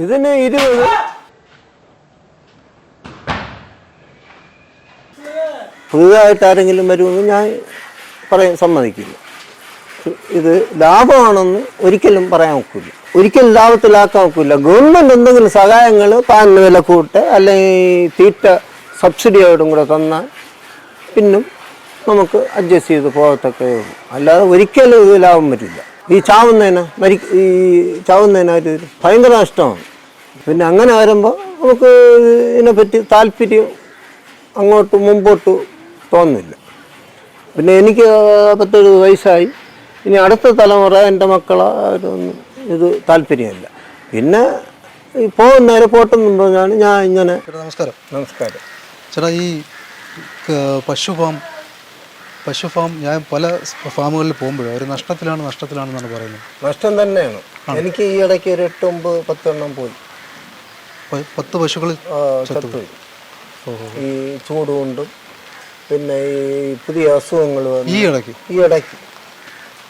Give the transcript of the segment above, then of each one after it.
ഇതിന് ഇരുപത്. പുതുതായിട്ട് ആരെങ്കിലും വരുമെന്ന് ഞാൻ പറയാൻ സമ്മതിക്കില്ല. ഇത് ലാഭമാണെന്ന് ഒരിക്കലും പറയാൻ ഒക്കില്ല. ഒരിക്കലും ലാഭത്തിലാക്കാൻ ഒക്കില്ല. ഗവൺമെന്റ് എന്തെങ്കിലും സഹായങ്ങൾ പാലിന് വില കൂട്ട് അല്ലെങ്കിൽ തീറ്റ സബ്സിഡിയോടും കൂടെ തന്നാൽ പിന്നും നമുക്ക് അഡ്ജസ്റ്റ് ചെയ്ത് പോകത്തൊക്കെ ഉള്ളൂ. അല്ലാതെ ഒരിക്കലും ഇത് ലാഭം വരില്ല. ഈ ചാവുന്നതിന് മരി ഈ ചാവുന്നതിനായിട്ട് അവർ ഭയങ്കര നഷ്ടമാണ്. പിന്നെ അങ്ങനെ വരുമ്പോൾ നമുക്ക് ഇതിനെപ്പറ്റി താല്പര്യം അങ്ങോട്ട് മുമ്പോട്ട് തോന്നുന്നില്ല പിന്നെ എനിക്ക് പത്തെഴുപത് വയസ്സായി. ഇനി അടുത്ത തലമുറ എന്റെ മക്കളൊന്നും ഇത് താല്പര്യമില്ല. പിന്നെ ഈ പോകുന്നവരെ പോട്ടെന്നും പറഞ്ഞാണ് ഞാൻ ഇങ്ങനെ നമസ്കാരം. നമസ്കാരം. ചേട്ടാ ഈ പശു ഫാം പശു ഫാം ഞാൻ പല ഫാമുകളിൽ പോകുമ്പോഴും അവർ നഷ്ടത്തിലാണ് നഷ്ടത്തിലാണെന്നാണ് പറയുന്നത്. നഷ്ടം തന്നെയാണ്. എനിക്ക് ഈ ഇടയ്ക്ക് ഒരു എട്ട് ഒമ്പത് പത്തെണ്ണം പോയി. പത്ത് പശുക്കൾ ചത്തുപോയി. ഈ ചൂട് കൊണ്ടും പിന്നെ ഈ പുതിയ അസുഖങ്ങൾ ഈ ഇടയ്ക്ക്? ഈ ഇടയ്ക്ക്.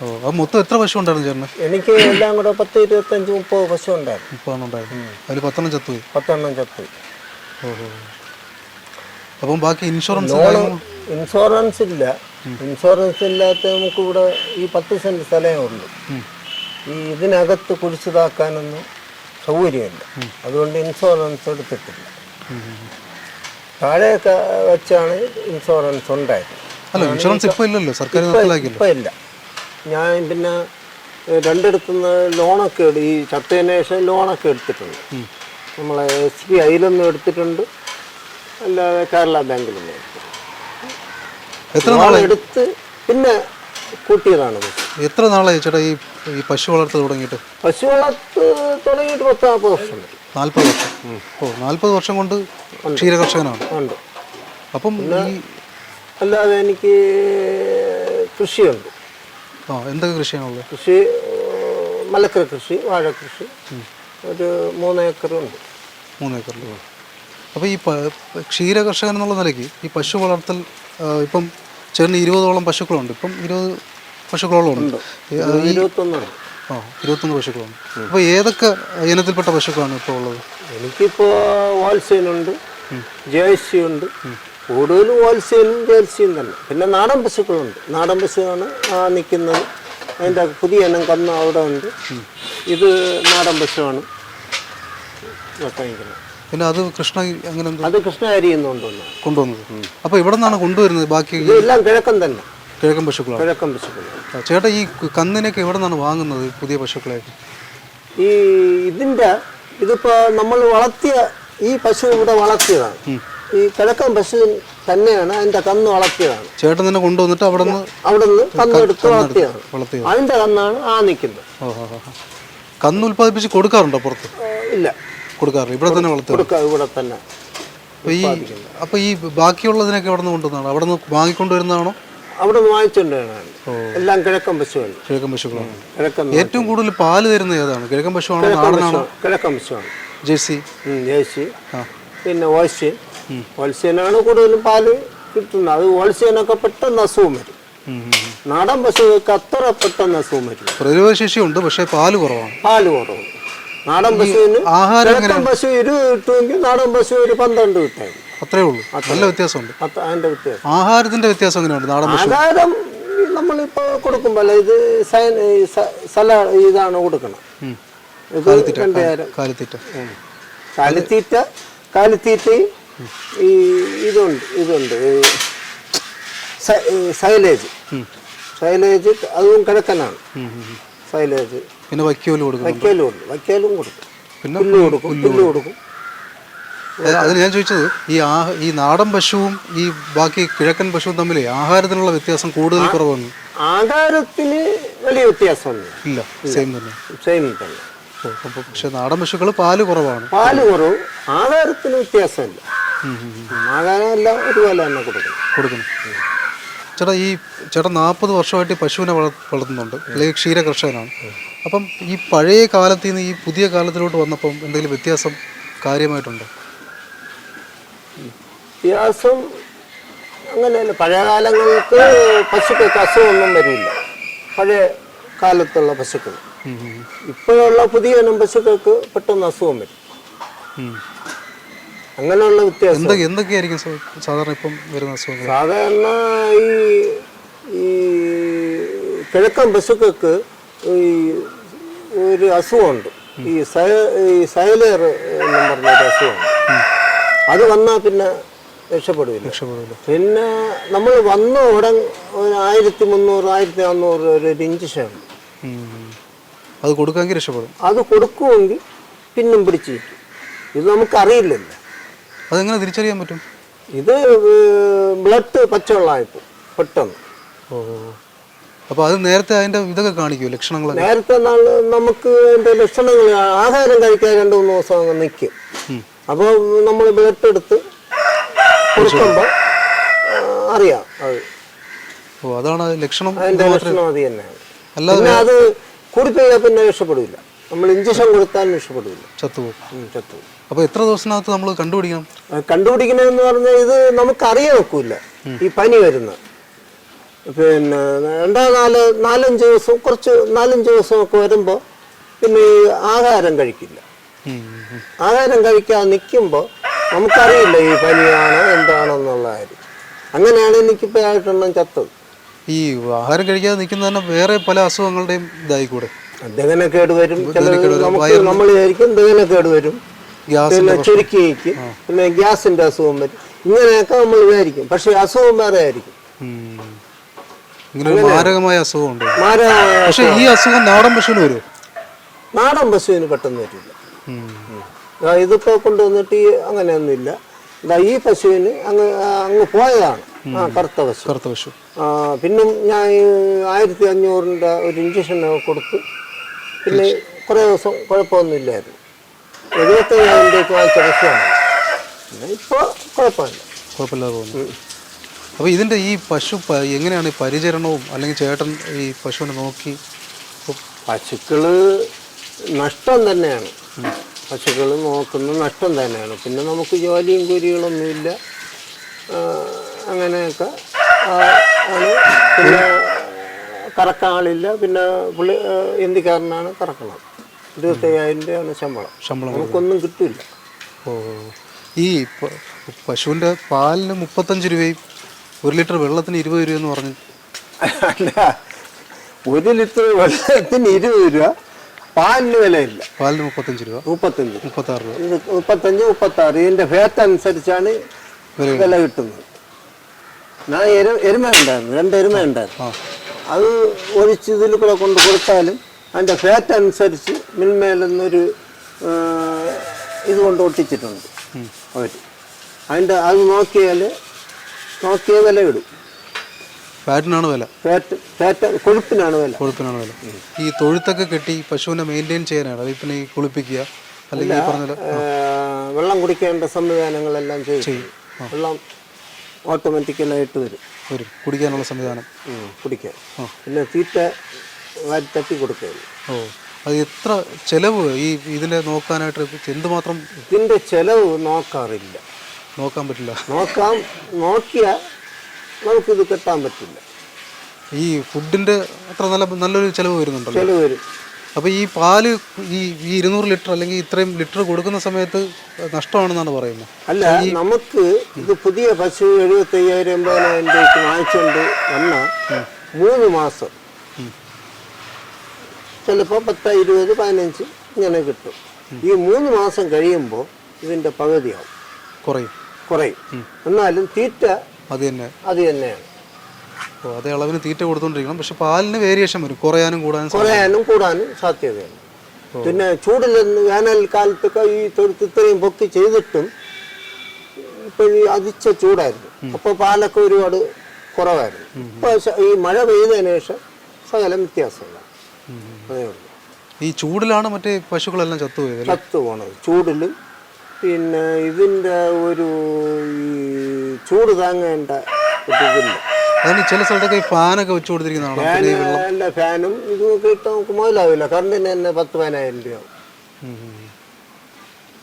ഓ അത് മൊത്തം എത്ര പശു ഉണ്ടായിരുന്നു എനിക്ക് എല്ലാം കൂടെ പത്ത് ഇരുപത്തഞ്ച് മുപ്പത് പശു ഉണ്ടായിരുന്നു. മുപ്പതെണ്ണം ഉണ്ടായിരുന്നു. അതിൽ പത്തെണ്ണം ചത്തുപോയി? പത്തെണ്ണം ചത്തുപോയി. ഓഹോ. അപ്പം ബാക്കി ഇൻഷുറൻസ് ഇൻഷുറൻസ് ഇല്ല. ഇൻഷുറൻസ് ഇല്ലാത്ത നമുക്ക് ഇവിടെ ഈ പത്ത് സെന്റ് സ്ഥലമേ ഉള്ളൂ. ഈ ഇതിനകത്ത് കുഴിച്ചതാക്കാനൊന്നും സൗകര്യമില്ല. അതുകൊണ്ട് ഇൻഷുറൻസ് എടുത്തിട്ടില്ല. താഴെയൊക്കെ വെച്ചാണ് ഇൻഷുറൻസ് ഉണ്ടായത്. അല്ല ഇൻഷുറൻസ് ഇപ്പോൾ ഇല്ലല്ലോ? സർക്കാർ ഇപ്പം ഇല്ല ഞാൻ പിന്നെ രണ്ടിടത്തുനിന്ന് ലോണൊക്കെ ഈ ചത്തതിന് ശേഷം ലോണൊക്കെ എടുത്തിട്ടുണ്ട്. നമ്മളെ എസ് ബി ഐയിലൊന്നും എടുത്തിട്ടുണ്ട്. അല്ലാതെ കേരള ബാങ്കിലൊന്നും എടുത്തിട്ടുണ്ട് എത്ര എടുത്ത് പിന്നെ കൂട്ടിയതാണ്. എത്ര നാളായി ചേട്ടാ ഈ ഈ പശു വളർത്ത് തുടങ്ങിയിട്ട്? പശു വളർത്ത് തുടങ്ങിയിട്ട് പത്ത് നാൽപ്പത് വർഷം. നാൽപ്പത് വർഷം. ഓ നാൽപ്പത് വർഷം കൊണ്ട് ക്ഷീര കർഷകനാണ് ഉണ്ട്. അപ്പം ഈ അല്ലാതെ എനിക്ക് കൃഷിയുണ്ട്. ആ എന്തൊക്കെ കൃഷിയാണുള്ളത്? കൃഷി മലക്കര കൃഷി വാഴ കൃഷി. ഒരു മൂന്ന് ഏക്കറുണ്ട് മൂന്ന് ഏക്കറിൽ അപ്പോൾ ഈ ക്ഷീര കർഷകൻ എന്നുള്ള നിലയ്ക്ക് ഈ പശു വളർത്തൽ ഇപ്പം ചേർന്ന് ഇരുപതോളം പശുക്കളുണ്ട്. ഇപ്പം ഇരുപത് പശുക്കളോളം ഉണ്ട്. ആ, ഇരുപത്തൊന്ന് പശുക്കളുണ്ട്. അപ്പോൾ ഏതൊക്കെ ഇനത്തിൽപ്പെട്ട പശുക്കളാണ് ഇപ്പോൾ ഉള്ളത്? എനിക്കിപ്പോൾ വാത്സ്യനുണ്ട് ജേഴ്സി ഉണ്ട് കൂടുതലും വാത്സ്യനും ജേഴ്സിയും തന്നെ. പിന്നെ നാടൻ പശുക്കളുണ്ട്. നാടൻ പശുവാണ് നിൽക്കുന്നത് അതിന്റെ പുതിയ ഇനം കന്ന് അവിടെ ഉണ്ട്. ഇത് നാടൻ പശുവാണ്. ഇതൊക്കെ നിൽക്കുന്നത് പിന്നെ അത് കൃഷ്ണ അങ്ങനെ എന്തോ അത് കൃഷ്ണ അരി കൊണ്ടുവന്നത് കൊണ്ടുവന്നത് അപ്പോൾ ഇവിടെ നിന്നാണ് കൊണ്ടുവരുന്നത്? ബാക്കി ഇതെല്ലാം കിഴക്കൻ തന്നെ. കിഴക്കൻ പശുക്കളാണ്. കിഴക്കൻ പശുക്കൾ ആ, ചേട്ടാ ഈ കന്നിനൊക്കെ എവിടെ നിന്നാണ് വാങ്ങുന്നത് ഈ പുതിയ പശുക്കളെ ഈ ഇതിന്റെ ഇതിപ്പോൾ നമ്മൾ വളർത്തിയ ഈ പശു ഇവിടെ വളർത്തിയതാണ്. ഈ കിഴക്കൻ പശു തന്നെയാണ് അതിന്റെ കന്ന് വളർത്തിയതാണ്. ചേട്ടൻ തന്നെ കൊണ്ടുവന്നിട്ട് അവിടെ നിന്ന് അവിടെ നിന്ന് കന്നെടുത്ത് വളർത്തിയതാണ്. വളർത്തിയത് അതിന്റെ കന്നാണ് ആ നിൽക്കുന്നത് ഓ ഓ ഓ. കന്ന് ഉൽപ്പാദിപ്പിച്ച് കൊടുക്കാറുണ്ടോ പുറത്ത്? ഇല്ല. കൊടുക്കാറില്ല ഇവിടെ തന്നെ വളർത്തുക. ഇവിടെ തന്നെ അപ്പോൾ ഈ അപ്പോൾ ഈ ബാക്കിയുള്ളതിനൊക്കെ അവിടെ നിന്ന് കൊണ്ടുവന്നതാണ് അവിടെ നിന്ന് വാങ്ങിക്കൊണ്ടുവരുന്നതാണോ? അവിടെ നിന്ന് വാങ്ങിച്ചുകൊണ്ടാണ് എല്ലാം കിഴക്കൻ പശുവാണ്. കിഴക്കൻ പശുക്കളാണ്. കിഴക്കൻ ഏറ്റവും കൂടുതൽ പാൽ തരുന്നത് ഏതാണ്? കിഴക്കൻ പശുവാണോ നാടനാണോ? കിഴക്കൻ പശുവാണ്. ജേഴ്സി? ജേഴ്സി. പിന്നെ ഓൾസ്യൻ ഓൾസ്യനാണ് കൂടുതലും പാൽ കിട്ടുന്നത്. അത് ഓൾസ്യനൊക്കെ പെട്ടെന്ന് അസുഖം വരും. നാടൻ പശുക്കൾക്ക് അത്ര പെട്ടെന്ന് അസുഖം വരും പ്രതിരോധ ശേഷിയുണ്ട് പക്ഷേ പാൽ കുറവാണ്. പാൽ കുറവ്. നാടൻ പശുവിന് ആഹാരം പശു ഇരുപത് കിട്ടുമെങ്കിൽ നാടൻ പശു ഒരു പന്ത്രണ്ട് കിട്ടും അത്രേ ഉള്ളൂ. നല്ല വ്യത്യാസമുണ്ട്. അത്ത വ്യത്യാസം. ആഹാരത്തിന്റെ വ്യത്യാസം എങ്ങനെയുണ്ട് നാടൻ പശു? ആഹാരം നമ്മളിപ്പോ കൊടുക്കുമ്പോൾ ഇത് സല ഇതാണ് കൊടുക്കണം. ഇത് രണ്ട് കാലിത്തീറ്റ. കാലിത്തീറ്റ കാലിത്തീറ്റയും ഈ ഇതുണ്ട് ഇതുണ്ട്. സൈലേജ്. സൈലേജ് അതും കിഴക്കനാണ്. സൈലേജ്. പിന്നെ വൈക്കോൽ കൊടുക്കും. വയ്ക്കലും ഉണ്ട് വയ്ക്കലും കൊടുക്കും. പിന്നെ പുല്ല് കൊടുക്കും. പുല്ല് കൊടുക്കും. അത് അതിന് ഞാൻ ചോദിച്ചത് ഈ ആ ഈ നാടൻ പശുവും ഈ ബാക്കി കിഴക്കൻ പശുവും തമ്മിൽ ആഹാരത്തിനുള്ള വ്യത്യാസം കൂടുതൽ കുറവാണ്? ആഹാരത്തിന് വലിയ വ്യത്യാസമൊന്നും ഇല്ല സെയിം തന്നെ. സെയിം തന്നെ. ഓ, പക്ഷെ നാടൻ പശുക്കൾ പാൽ കുറവാണ്. പാൽ കുറവ്. ആഹാരത്തിന് വ്യത്യാസമില്ല. ആഹാരം എല്ലാം ഒരുപോലെ തന്നെ കൊടുക്കണം. കൊടുക്കണം. ചേട്ടാ ഈ ചേട്ടാ നാൽപ്പത് വർഷമായിട്ട് പശുവിനെ വള വളർത്തുന്നുണ്ട്. അല്ലെങ്കിൽ ക്ഷീര കർഷകനാണ് അപ്പം ഈ പഴയ കാലത്തിൽ നിന്ന് ഈ പുതിയ കാലത്തിലോട്ട് വന്നപ്പം എന്തെങ്കിലും വ്യത്യാസം കാര്യമായിട്ടുണ്ടോ? വ്യത്യാസം അങ്ങനെയല്ല. പഴയ കാലങ്ങൾക്ക് പശുക്കൾക്ക് അസുഖമൊന്നും വരില്ല. പഴയ കാലത്തുള്ള പശുക്കൾ. ഇപ്പോഴുള്ള പുതിയ ഇനം പശുക്കൾക്ക് പെട്ടെന്ന് അസുഖം വരും. അങ്ങനെയുള്ള വ്യത്യാസം. എന്തൊക്കെ എന്തൊക്കെയായിരിക്കും സാധാരണ ഇപ്പം വരുന്ന അസുഖങ്ങൾ? സാധാരണ ഈ ഈ കിഴക്കൻ പശുക്കൾക്ക് ഈ ഒരു അസുഖമുണ്ട്. ഈ സയ ഈ സയലേർ എന്നും പറഞ്ഞൊരു അസുഖമുണ്ട്. അത് വന്നാൽ പിന്നെ രക്ഷപ്പെടില്ല രക്ഷപ്പെടില്ല പിന്നെ നമ്മൾ വന്ന ഉടൻ ഒരു ആയിരത്തി മുന്നൂറ് ആയിരത്തി നാന്നൂറ് ഒരു ഇഞ്ചക്ഷൻ. ഉം. അത് കൊടുക്കുമെങ്കിൽ രക്ഷപ്പെടും. അത് കൊടുക്കുമെങ്കിൽ പിന്നും പിടിച്ചിരിക്കും ഇത് നമുക്കറിയില്ലല്ലോ. അതെങ്ങനെ തിരിച്ചറിയാൻ പറ്റും? ഇത് ബ്ലഡ് പച്ചവെള്ളമായിപ്പോ പെട്ടെന്ന്. ഓ അപ്പോൾ അത് നേരത്തെ അതിന്റെ ഇതൊക്കെ കാണിക്കുമോ ലക്ഷണങ്ങൾ നേരത്തെ നമുക്ക് അതിന്റെ ലക്ഷണങ്ങൾ ആഹാരം കഴിക്കാൻ രണ്ട് മൂന്ന് ദിവസം അങ്ങ് നിൽക്കും അപ്പൊ അപ്പോൾ നമ്മൾ ബ്ലഡ് എടുത്ത് കൊടുക്കുമ്പോൾ അറിയാം അത്. ഓ അതാണ് അത് ലക്ഷണം അതിന്റെ ലക്ഷണം അത് തന്നെയാണ്. അല്ലാതെ അത് കുടിപ്പിക്കാൻ പിന്നെ രക്ഷപ്പെടില്ല നമ്മൾ ഇഞ്ചക്ഷൻ കൊടുത്താലും രക്ഷപ്പെടില്ല ചത്തുപോകും. ചത്തുപോകും. ചത്തു അപ്പോൾ എത്ര ദിവസത്തിനകത്ത് നമ്മൾ കണ്ടുപിടിക്കണം? കണ്ടുപിടിക്കണമെന്ന് പറഞ്ഞാൽ ഇത് നമുക്ക് അറിയാൻ ഒക്കില്ല ഈ പനി വരുന്ന. പിന്നെ രണ്ടോ നാല് നാലഞ്ച് ദിവസം കുറച്ച് നാലഞ്ച് ദിവസം ഒക്കെ വരുമ്പോൾ പിന്നെ ഈ ആഹാരം കഴിക്കില്ല. ആഹാരം കഴിക്കാതെ നിൽക്കുമ്പോൾ നമുക്കറിയില്ല ഈ പനിയാണോ എന്താണെന്നുള്ള കാര്യം. അങ്ങനെയാണ് എനിക്കിപ്പോൾ ആയിട്ടെണ്ണം ചത്തത്. ഈ ആഹാരം കഴിക്കാതെ നിൽക്കുന്ന തന്നെ വേറെ പല അസുഖങ്ങളുടെയും ഇതായിക്കൂടെ? ദഹനക്കേട് വരും. നമ്മൾ വിചാരിക്കും ദഹനക്കേട് വരും. പിന്നെ ചുരുക്കി വയ്ക്കും പിന്നെ ഗ്യാസിന്റെ അസുഖം വരും. ഇങ്ങനെയൊക്കെ നമ്മൾ വിചാരിക്കും. പക്ഷെ അസുഖം വേറെ ആയിരിക്കും. ഇങ്ങനെ ഒരു മാരകമായ അസുഖമുണ്ട് മാരകമായ പക്ഷെ ഈ അസുഖം. നാടൻ പശുവിന് വരും? നാടൻ പശുവിന് പെട്ടെന്ന് വരില്ല. ഇതിപ്പോ കൊണ്ടുവന്നിട്ട് ഈ അങ്ങനെയൊന്നുമില്ല. ഈ പശുവിന് അങ്ങ് അങ്ങ് പോയതാണ്. ആ കറുത്ത പശു. കറുത്ത പശു. ആ, പിന്നും ഞാൻ ആയിരത്തി അഞ്ഞൂറിന്റെ ഒരു ഇഞ്ചക്ഷൻ കൊടുത്ത് പിന്നെ കുറേ ദിവസം കുഴപ്പമൊന്നുമില്ലായിരുന്നു. എഴുപത്തയ്യായിരം രൂപയ്ക്ക് വാങ്ങിച്ച പശുവാണ് പിന്നെ ഇപ്പോൾ കുഴപ്പമില്ല. കുഴപ്പമില്ലാതെ പോകുന്നു. അപ്പോൾ ഇതിന്റെ ഈ പശു പ- എങ്ങനെയാണ് ഈ പരിചരണവും അല്ലെങ്കിൽ ചേട്ടൻ ഈ പശുവിനെ നോക്കി? പശുക്കൾ പശുക്കൾ നഷ്ടം തന്നെയാണ്. പശുക്കൾ നോക്കുന്ന നഷ്ടം തന്നെയാണ്. പിന്നെ നമുക്ക് ജോലിയും കുരികളൊന്നുമില്ല ആ, അങ്ങനെയൊക്കെ. ആ, ആണ്. പിന്നെ കറക്കാൻ ആളില്ല പിന്നെ പുള്ളി ആ, ഹിന്ദിക്കാരനാണ് കറക്കണം ഇരുപത്തയ്യായിരം രൂപയാണ് ശമ്പളം. ശമ്പളം നമുക്കൊന്നും കിട്ടില്ല ഓ ഈ പശുവിന്റെ പശുവിന്റെ പാലിന് മുപ്പത്തഞ്ച് രൂപയും ഒരു ലിറ്റർ വെള്ളത്തിന് ഇരുപത് രൂപ എന്ന് പറഞ്ഞു. അല്ല ഒരു ലിറ്റർ വെള്ളത്തിന് ഇരുപത് രൂപ പാലിന് വിലയില്ല. പാലിന് മുപ്പത്തഞ്ച് രൂപ? മുപ്പത്തഞ്ച്. മുപ്പത്താറ് രൂപ. ഇത് മുപ്പത്തഞ്ച് മുപ്പത്താറ്. ഇതിന്റെ ഫേറ്റ് അനുസരിച്ചാണ് വില കിട്ടുന്നത്. ഞാൻ എരു എരുമ ഉണ്ടായിരുന്നു രണ്ട് എരുമ ഉണ്ടായിരുന്നു അത് ഒഴിച്ച് ഇതിൽ കൂടെ കൊണ്ട് കൊടുത്താലും അതിന്റെ ഫാറ്റ് അനുസരിച്ച് മിൽമേലെന്നൊരു ഇതുകൊണ്ട് ഒട്ടിച്ചിട്ടുണ്ട് അവർ അതിന്റെ അത് നോക്കിയാൽ നോക്കിയ വില ഇടും ഫാറ്റിനാണ് വില. ഫാറ്റ് ഫാറ്റ് കൊഴുപ്പിനാണ് വില. കൊഴുപ്പിനാണ് വില. ഈ തൊഴുത്തൊക്കെ കെട്ടി പശുവിനെ മെയിന്റെയിൻ ചെയ്യാനാണ്. അതിൽ പിന്നെ ഈ കുളിപ്പിക്കുക അല്ലെങ്കിൽ വെള്ളം കുടിക്കേണ്ട സംവിധാനങ്ങളെല്ലാം ചെയ്യും. വെള്ളം ഓട്ടോമാറ്റിക്കലായിട്ട് വരും. വരും. കുടിക്കാനുള്ള സംവിധാനം. കുടിക്കാൻ. പിന്നെ തീറ്റ തട്ടി കൊടുക്കുകയുള്ളൂ. ഓ അത് എത്ര ചെലവ് ഈ ഇതിനെ നോക്കാനായിട്ട് എന്തുമാത്രം ഇതിന്റെ ചെലവ് നോക്കാറില്ല. നോക്കാൻ പറ്റില്ല? നോക്കാം നോക്കിയാൽ നമുക്കിത് കെട്ടാൻ പറ്റില്ല. ഈ ഫുഡിന്റെ അത്ര നല്ല നല്ലൊരു ചിലവ് വരുന്നുണ്ടല്ലോ. ചിലവ് വരും. അപ്പോൾ ഈ പാൽ ഈ ഈ ഇരുന്നൂറ് ലിറ്റർ അല്ലെങ്കിൽ ഇത്രയും ലിറ്റർ കൊടുക്കുന്ന സമയത്ത് നഷ്ടമാണെന്നാണ് പറയുന്നത്. അല്ല നമുക്ക് ഇത് പുതിയ പശു എഴുപത്തി അയ്യായിരം എൺപതിനായിരം രൂപയ്ക്ക് വാങ്ങിച്ചുകൊണ്ട് വന്ന മൂന്ന് മാസം ചിലപ്പോൾ പത്ത് ഇരുപത് പതിനഞ്ച് ഇങ്ങനെ കിട്ടും. ഈ മൂന്ന് മാസം കഴിയുമ്പോൾ ഇതിന്റെ പകുതിയാവും. കുറയും. കുറയും. എന്നാലും തീറ്റ അത് തന്നെ. അത് തന്നെയാണ്. അപ്പോൾ അതേ അളവിന് തീറ്റ കൊടുത്തോണ്ടിരിക്കണം. പക്ഷെ പാലിന് വേരിയേഷൻ വരും. കുറയാനും കൂടാനും. കുറയാനും കൂടാനും സാധ്യതയുണ്ട്. പിന്നെ ചൂടിലെന്ന് വേനൽക്കാലത്തൊക്കെ ഈ തൊഴുത്ത് ഇത്രയും പൊക്കി ചെയ്തിട്ടും ഇപ്പൊ ഈ അതിച്ച ചൂടായിരുന്നു. അപ്പോൾ പാലൊക്കെ ഒരുപാട് കുറവായിരുന്നു. ഇപ്പോൾ ഈ മഴ പെയ്തതിനു ശേഷം സകലം വ്യത്യാസമില്ല അതേ ഉള്ളൂ. ഈ ചൂടിലാണ് മറ്റേ പശുക്കളെല്ലാം ചത്തുപോയത് ചത്തുപോണത് ചത്തു പോണത്. ചൂടിലും. പിന്നെ ഇതിന്റെ ഒരു ഈ ചൂട് താങ്ങേണ്ട ഇതില്ല. അതാണ് ചില സ്ഥലത്തൊക്കെ ഈ ഫാനൊക്കെ വെച്ച് കൊടുത്തിരിക്കുന്നതാണ്? ഫാനിന്റെ ഫാനും ഇതും ഇട്ട് നമുക്ക് മുതലാവില്ല. കറണ്ടിന് തന്നെ പത്ത് പതിനായിരം രൂപയാവും.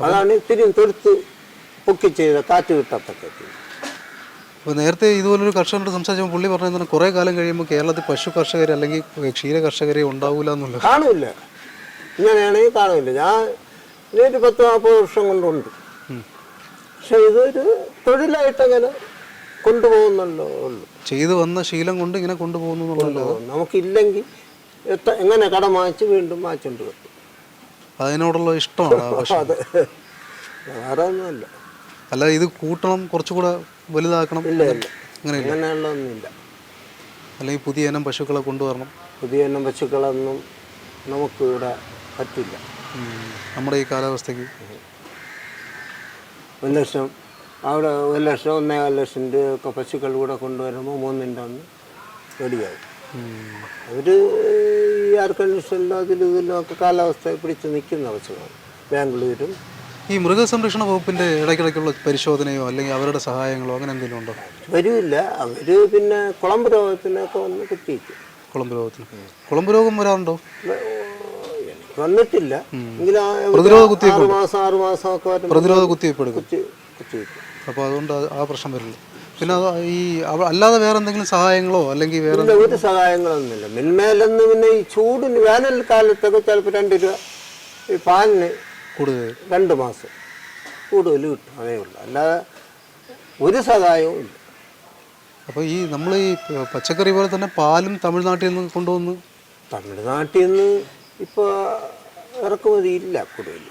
അതാണ് ഇത്തിരി തൊടുത്ത് പൊക്കി ചെയ്ത കാറ്റ് കിട്ടത്തക്ക അപ്പോൾ നേരത്തെ ഇതുപോലൊരു കർഷകനോട് സംസാരിച്ചപ്പോൾ പുള്ളി പറഞ്ഞത് കുറേ കാലം കഴിയുമ്പോൾ കേരളത്തിൽ പശു കർഷകർ അല്ലെങ്കിൽ ക്ഷീര കർഷകരെ ഉണ്ടാവില്ല എന്നുള്ളത്. കാണില്ല. ഇങ്ങനെയാണെങ്കിൽ കാണില്ല. ഞാൻ ഇതൊരു പത്ത് നാൽപ്പത് വർഷം കൊണ്ടുണ്ട്. പക്ഷെ ഇതൊരു തൊഴിലായിട്ട് അങ്ങനെ കൊണ്ടുപോകുന്നുണ്ടോ? ഉള്ളു. ചെയ്തു വന്ന ശീലം കൊണ്ട് ഇങ്ങനെ കൊണ്ടുപോകുന്നു നമുക്കില്ലെങ്കിൽ എങ്ങനെ കടം വാങ്ങിച്ച് വീണ്ടും വാങ്ങിച്ചുകൊണ്ട് അതിനോടുള്ള ഇഷ്ടമാണ് വേറെ ഒന്നുമല്ല അല്ല ഇത് കൂട്ടണം കുറച്ചുകൂടെ വലുതാക്കണം ഇല്ല ഇല്ല. അങ്ങനെയില്ല. അങ്ങനെയുള്ളതൊന്നുമില്ല. അല്ലെങ്കിൽ പുതിയ ഇനം പശുക്കളെ കൊണ്ടുവരണം. പുതിയ ഇനം പശുക്കളൊന്നും നമുക്ക് ഇവിടെ പറ്റില്ല. നമ്മുടെ ഈ കാലാവസ്ഥയ്ക്ക്. ഒരു ലക്ഷം അവിടെ ഒരു ലക്ഷം ഒന്നേകാൽ ലക്ഷം രൂപയൊക്കെ പശുക്കൾ കൂടെ കൊണ്ടുവരുമ്പോൾ മൂന്നിന്റെ ഒന്ന് റെഡിയാവും. അവർ ഈ എയർ കണ്ടീഷനിലും അതിലും ഇതിലും ഒക്കെ കാലാവസ്ഥ പിടിച്ച് നിൽക്കുന്ന പശുക്കളാണ്. ബാംഗ്ലൂരും ഈ മൃഗസംരക്ഷണ വകുപ്പിന്റെ ഇടയ്ക്കിടയ്ക്കുള്ള പരിശോധനയോ അല്ലെങ്കിൽ അവരുടെ സഹായങ്ങളോ അങ്ങനെ എന്തെങ്കിലും ഉണ്ടോ? വരില്ല അവർ പിന്നെ കുളമ്പ് രോഗത്തിനൊക്കെ വന്ന് കുത്തിയിക്കും കുളമ്പ് രോഗത്തിന്. കുളമ്പ് രോഗം വരാറുണ്ടോ? വന്നിട്ടില്ല. എങ്കിലും പ്രതിരോധ കുത്തിവയ്പ്പ് മാസം ആറ് മാസം പ്രതിരോധ കുത്തിവയ്പ്പ് എടുക്കും കുത്തി അപ്പോൾ അതുകൊണ്ട് ആ പ്രശ്നം വരില്ല. പിന്നെ ഈ അല്ലാതെ വേറെ എന്തെങ്കിലും സഹായങ്ങളോ അല്ലെങ്കിൽ വേറെ ഒരു സഹായങ്ങളൊന്നുമില്ല. മിൽമേലെന്ന് പിന്നെ ഈ ചൂടിന് വേനൽക്കാലത്തൊക്കെ ചിലപ്പോൾ രണ്ട് രൂപ ഈ പാലിന് കൂടുതൽ? രണ്ട് മാസം. കൂടുതൽ കിട്ടും അതേ ഉള്ളൂ. അല്ലാതെ ഒരു സഹായവും ഇല്ല. അപ്പോൾ ഈ നമ്മൾ ഈ പച്ചക്കറി പോലെ തന്നെ പാലും തമിഴ്നാട്ടിൽ നിന്ന് കൊണ്ടുവന്ന് തമിഴ്നാട്ടിൽ നിന്ന് ഇപ്പോൾ ഇറക്കുമതി ഇല്ല കൂടുതൽ.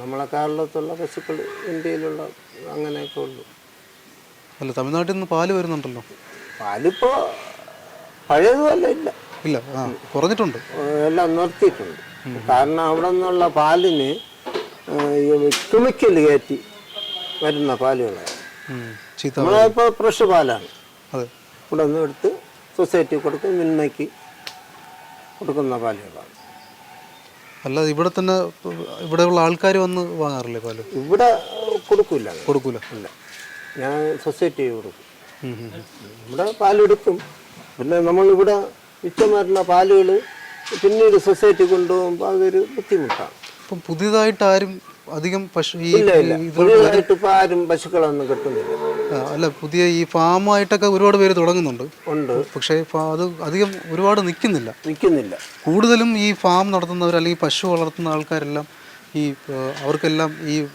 നമ്മളെ കേരളത്തിലുള്ള പശുക്കൾ ഇന്ത്യയിലുള്ള അങ്ങനെയൊക്കെ ഉള്ളൂ. അല്ല തമിഴ്നാട്ടിൽ നിന്ന് പാൽ വരുന്നുണ്ടല്ലോ. പാലിപ്പോൾ പഴയതുപോലെ ഇല്ല. ഇല്ല ആ കുറഞ്ഞിട്ടുണ്ട്. എല്ലാം നിർത്തിയിട്ടുണ്ട്. കാരണം അവിടെ നിന്നുള്ള പാലിന് കെമിക്കൽ കയറ്റി വരുന്ന പാലുകളാണ്. ഉം. ചീത്ത നമ്മളിപ്പോൾ ഫ്രഷ് പാലാണ്. അതെ. ഇവിടെ നിന്ന് എടുത്ത് സൊസൈറ്റി കൊടുക്കും മിൽമയ്ക്ക് കൊടുക്കുന്ന പാലുകളാണ്. അല്ലാതെ ഇവിടെ തന്നെ ഇവിടെയുള്ള ആൾക്കാർ വന്ന് വാങ്ങാറില്ലേ പാൽ? ഇവിടെ കൊടുക്കില്ല കൊടുക്കൂല. ഇല്ല. ഞാൻ സൊസൈറ്റി കൊടുക്കും. ഉം, ഉം, ഉം. ഇവിടെ പാലെടുക്കും. പിന്നെ നമ്മളിവിടെ മിച്ചം വരുന്ന പാലുകൾ പിന്നീട് സൊസൈറ്റി കൊണ്ടുപോകുമ്പോൾ അതൊരു ബുദ്ധിമുട്ടാണ്. ഇപ്പം പുതിയതായിട്ട് ആരും അധികം പശു ഈ ഇല്ല ഇല്ല. ഇത് പുതിയതായിട്ട് ഇപ്പോൾ ആരും പശുക്കളൊന്നും കിട്ടുന്നില്ല. ആ, അല്ല പുതിയ ഈ ഫാമായിട്ടൊക്കെ ഒരുപാട് പേര് തുടങ്ങുന്നുണ്ട്. ഉണ്ട്. പക്ഷേ ഫാ- അത് അധികം ഒരുപാട് നിൽക്കുന്നില്ല. നിൽക്കുന്നില്ല. കൂടുതലും ഈ ഫാം നടത്തുന്നവർ അല്ലെങ്കിൽ പശു വളർത്തുന്ന ആൾക്കാരെല്ലാം ഈ അവർക്കെല്ലാം ഈ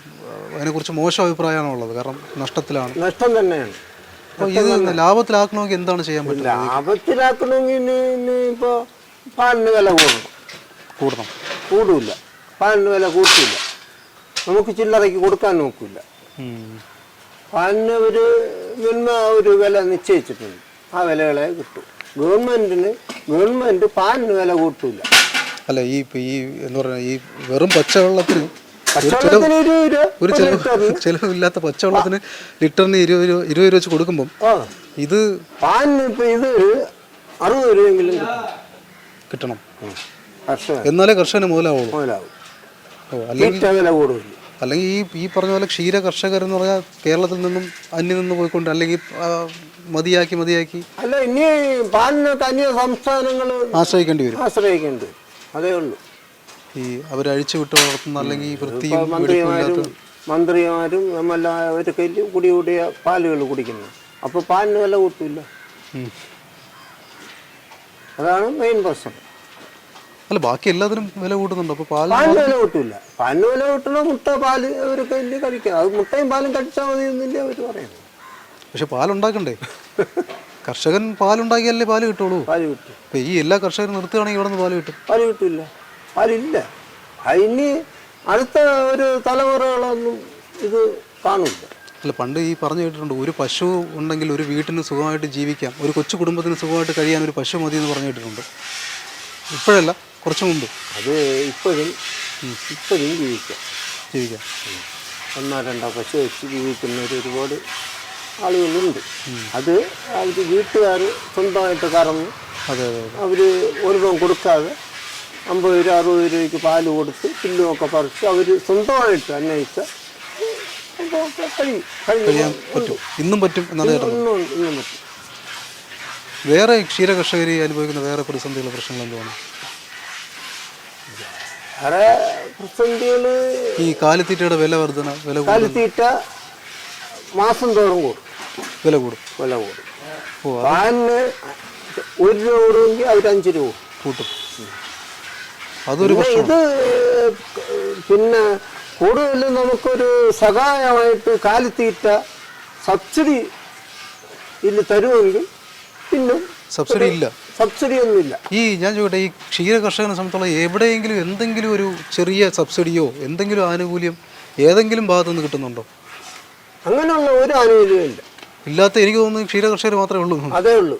അതിനെക്കുറിച്ച് മോശം അഭിപ്രായമാണുള്ളത്. കാരണം നഷ്ടത്തിലാണ്. നഷ്ടം തന്നെയാണ്. ഇത് ലാഭത്തിലാക്കണമെങ്കിൽ എന്താണ് ചെയ്യാൻ പറ്റുന്നത്? ലാഭത്തിലാക്കണമെങ്കിൽ ഇപ്പോൾ പാലിന് വില കൂടണം കൂടണം. കൂടില്ല. പാലിന് വില കൂട്ടില്ല. നമുക്ക് ചില്ലറയ്ക്ക് കൊടുക്കാൻ നോക്കില്ല. പാലിന് ഒരു മിനിമ ഒരു വില നിശ്ചയിച്ചിട്ടുണ്ട്. ആ വിലകളെ കിട്ടും. ഗവൺമെന്റിന് ഗവൺമെന്റ് പാലിന് വില കൂട്ടില്ല. അല്ല ഈ ഈ പറയുക ഈ വെറും പച്ചവെള്ളത്തിന് ഒരു ചെലവ് ചെലവില്ലാത്ത പച്ചവെള്ളത്തിന് ലിറ്ററിന് ഇരുപത് രൂപ ഇരുപത് രൂപ വെച്ച് കൊടുക്കുമ്പം ഇത് പാലിന് ഇപ്പൊ ഇത് അറുപത് രൂപയെങ്കിലും കിട്ടും. കിട്ടണം. എന്നാലേ കർഷകന് മുതലാവുള്ളൂ. ഓ അല്ലെങ്കിൽ ഈ ഈ പറഞ്ഞ പോലെ ക്ഷീര കർഷകർ എന്ന് പറഞ്ഞാൽ കേരളത്തിൽ നിന്നും അന്യം നിന്ന് പോയിക്കൊണ്ട് അല്ലെങ്കിൽ മതിയാക്കി മതിയാക്കി അല്ല ഇനി പാലിന് അന്യ സംസ്ഥാനങ്ങൾ ആശ്രയിക്കേണ്ടി വരും. ആശ്രയിക്കേണ്ടി വരും. അതേ ഉള്ളൂ. ഈ അവർ അഴിച്ചു വിട്ട് വളർത്തുന്ന അല്ലെങ്കിൽ വൃത്തിയും മന്ത്രിമാരും മന്ത്രിമാരും നമ്മളവരൊക്കെ കുടി കൂടിയ പാലുകൾ കുടിക്കുന്നു. അപ്പോൾ പാലിന് വില കൂട്ടില്ല അതാണ് മെയിൻ പ്രശ്നം. അല്ല ബാക്കി എല്ലാത്തിനും വില കൂട്ടുന്നുണ്ട്? അപ്പോൾ പാലിന് വില കൂട്ടില്ല. പാലിന് വില കൂട്ടണ മുട്ട പാൽ അവരൊക്കെ വലിയ കഴിക്കുക. അത് മുട്ടയും പാലും കഴിച്ചാൽ മതി എന്നില്ല അവർ പറയുന്നത്. പക്ഷെ പാലുണ്ടാക്കണ്ടേ? കർഷകൻ പാലുണ്ടാക്കിയാലേ പാൽ കിട്ടുള്ളൂ. പാൽ കിട്ടും. ഈ എല്ലാ കർഷകരും നിർത്തുകയാണെങ്കിൽ ഇവിടെ നിന്ന് പാൽ കിട്ടും. പാൽ കിട്ടില്ല. പാലില്ല അതിനി അടുത്ത ഒരു തലമുറകളൊന്നും ഇത് കാണില്ല അല്ല പണ്ട് ഈ പറഞ്ഞു കേട്ടിട്ടുണ്ട് ഒരു പശു ഉണ്ടെങ്കിൽ ഒരു വീട്ടിന് സുഖമായിട്ട് ജീവിക്കാം ഒരു കൊച്ചു കുടുംബത്തിന് സുഖമായിട്ട് കഴിയാൻ ഒരു പശു മതി എന്ന് പറഞ്ഞു കേട്ടിട്ടുണ്ട്. ഇപ്പോഴല്ല കുറച്ച് മുമ്പ്. അത് ഇപ്പോഴും ഇപ്പോഴും ജീവിക്കാം. ജീവിക്കാം. ഒന്നോ രണ്ടോ പശു വെച്ച് ജീവിക്കുന്നവർ ഒരുപാട് ആളുകളുണ്ട്. അത് അവർ വീട്ടുകാർ സ്വന്തമായിട്ട് കറന്ന് അവർ ഒരിടം കൊടുക്കാതെ അമ്പത് രൂപ അറുപത് രൂപയ്ക്ക് പാൽ കൊടുത്ത് പുല്ലുമൊക്കെ പറിച്ച് അവർ സ്വന്തമായിട്ട് അന്വേഷിച്ച കഴിയും പറ്റും. ഇന്നും പറ്റും പറ്റും. വേറെ ക്ഷീര കർഷകർ അനുഭവിക്കുന്ന വേറെ പ്രതിസന്ധികൾ പ്രശ്നങ്ങൾ എന്തുവാണ്? വേറെ പ്രതിസന്ധികൾ ഈ കാലിത്തീറ്റയുടെ വില വർധന വില കാലിത്തീറ്റ മാസം തോറും കൂടും. വില കൂടും. വില കൂടും. പാലിന് ഒരു രൂപ കൂടുമെങ്കിൽ അവർ അഞ്ച് രൂപ കൂട്ടും. അതൊരു ഇത് പിന്നെ കൂടുതലും നമുക്കൊരു സഹായമായിട്ട് കാലിത്തീറ്റ സബ്സിഡി ഇല്ല തരുമെങ്കിൽ പിന്നെ സബ്സിഡി ഇല്ല. സബ്സിഡി ഒന്നുമില്ല ഈ ഞാൻ ചോദിക്കട്ടെ ഈ ക്ഷീര കർഷകനെ സംബന്ധിച്ചോളം എവിടെയെങ്കിലും എന്തെങ്കിലും ഒരു ചെറിയ സബ്സിഡിയോ എന്തെങ്കിലും ആനുകൂല്യം ഏതെങ്കിലും ഭാഗത്തു നിന്ന് കിട്ടുന്നുണ്ടോ? അങ്ങനെയുള്ള ഒരു ആനുകൂല്യം ഇല്ല. ഇല്ലാത്ത എനിക്ക് തോന്നുന്നു ക്ഷീര കർഷകർ മാത്രമേ ഉള്ളൂ. അതേ ഉള്ളൂ.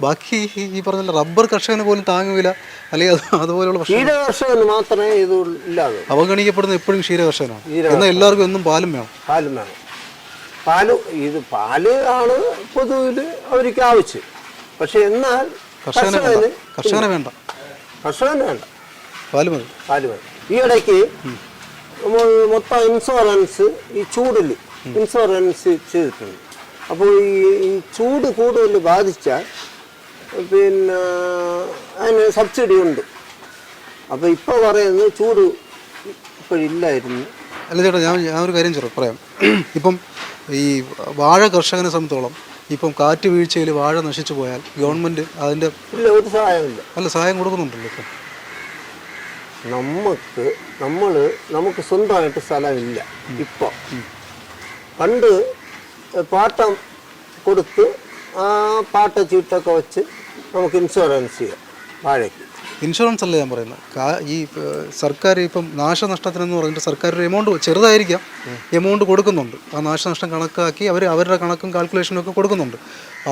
ബാക്കി ഈ- പറഞ്ഞ റബ്ബർ കർഷകന് പോലും താങ്ങുവില്ല അല്ലെങ്കിൽ അത് അതുപോലെയുള്ള പ്രശ്നം ക്ഷീര കർഷകന് മാത്രമേ ഇത് ഇല്ലാതെ. അവഗണിക്കപ്പെടുന്ന എപ്പോഴും ക്ഷീര കർഷകനാണ് എന്നാൽ എല്ലാവർക്കും എന്നും പാലും വേണം. പാലും വേണം. പാൽ ഇത് പാൽ ആണ് പൊതുവിൽ അവർക്ക് ആവശ്യം. പക്ഷെ എന്നാൽ കർഷകനെ കർഷകന് വേണ്ട. കർഷകന് വേണ്ട. പാൽ മതി പാൽ മതി ഈ ഇടയ്ക്ക് നമ്മൾ മൊത്തം ഇൻഷുറൻസ് ഈ ചൂടിൽ ഇൻഷുറൻസ് ചെയ്തിട്ടുണ്ട്. അപ്പോൾ ഈ ചൂട് കൂടുതൽ ബാധിച്ചാൽ പിന്നെ അതിന് സബ്സിഡി ഉണ്ട്. അപ്പോൾ ഇപ്പോൾ പറയുന്നത് ചൂട് ഇപ്പോഴില്ലായിരുന്നു. അല്ല ചേട്ടാ ഞാൻ ഞാൻ ഒരു കാര്യം ചെറു പറയാം. ഇപ്പം ഈ വാഴ കർഷകനെ സംബന്ധിച്ചോളം ഇപ്പം കാറ്റ് വീഴ്ചയിൽ വാഴ നശിച്ചു പോയാൽ ഗവൺമെന്റ് അതിന്റെ ഇല്ല ഒരു സഹായമില്ല അല്ല സഹായം കൊടുക്കുന്നുണ്ടല്ലോ ഇപ്പം. നമുക്ക് നമ്മൾ നമുക്ക് സ്വന്തമായിട്ട് സ്ഥലമില്ല ഇപ്പോൾ പണ്ട് പാട്ടം കൊടുത്ത് ആ പാട്ട ചീട്ടൊക്കെ വെച്ച് നമുക്ക് ഇൻഷുറൻസ് ചെയ്യാം വാഴയ്ക്ക്. ഇൻഷുറൻസ് അല്ല ഞാൻ പറയുന്നത്? ഈ സർക്കാർ ഇപ്പം നാശനഷ്ടത്തിനെന്ന് പറഞ്ഞിട്ട് സർക്കാർ ഒരു എമൗണ്ട് ചെറുതായിരിക്കാം എമൗണ്ട് കൊടുക്കുന്നുണ്ട്. ആ നാശനഷ്ടം കണക്കാക്കി അവർ അവരുടെ കണക്കും കാൽക്കുലേഷനും ഒക്കെ കൊടുക്കുന്നുണ്ട്.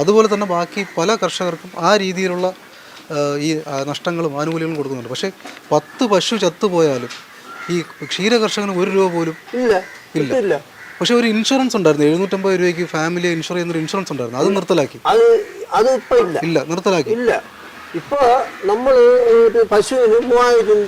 അതുപോലെ തന്നെ ബാക്കി പല കർഷകർക്കും ആ രീതിയിലുള്ള ഈ നഷ്ടങ്ങളും ആനുകൂല്യങ്ങളും കൊടുക്കുന്നുണ്ട്. പക്ഷേ പത്ത് പശു ചത്തുപോയാലും ഈ ക്ഷീര കർഷകന് ഒരു രൂപ പോലും ഇല്ല ഇല്ല. പക്ഷേ ഒരു ഇൻഷുറൻസ് ഉണ്ടായിരുന്നു. എഴുന്നൂറ്റമ്പത് രൂപയ്ക്ക് ഫാമിലി ഇൻഷുർ ചെയ്യുന്നൊരു ഇൻഷുറൻസ് ഉണ്ടായിരുന്നു. അത് നിർത്തലാക്കി. അത് അത് ഇപ്പൊ ഇല്ല. ഇല്ല നിർത്തലാക്കി. ഇല്ല. ഇപ്പൊ നമ്മൾ ഒരു പശുവിന് മൂവായിരം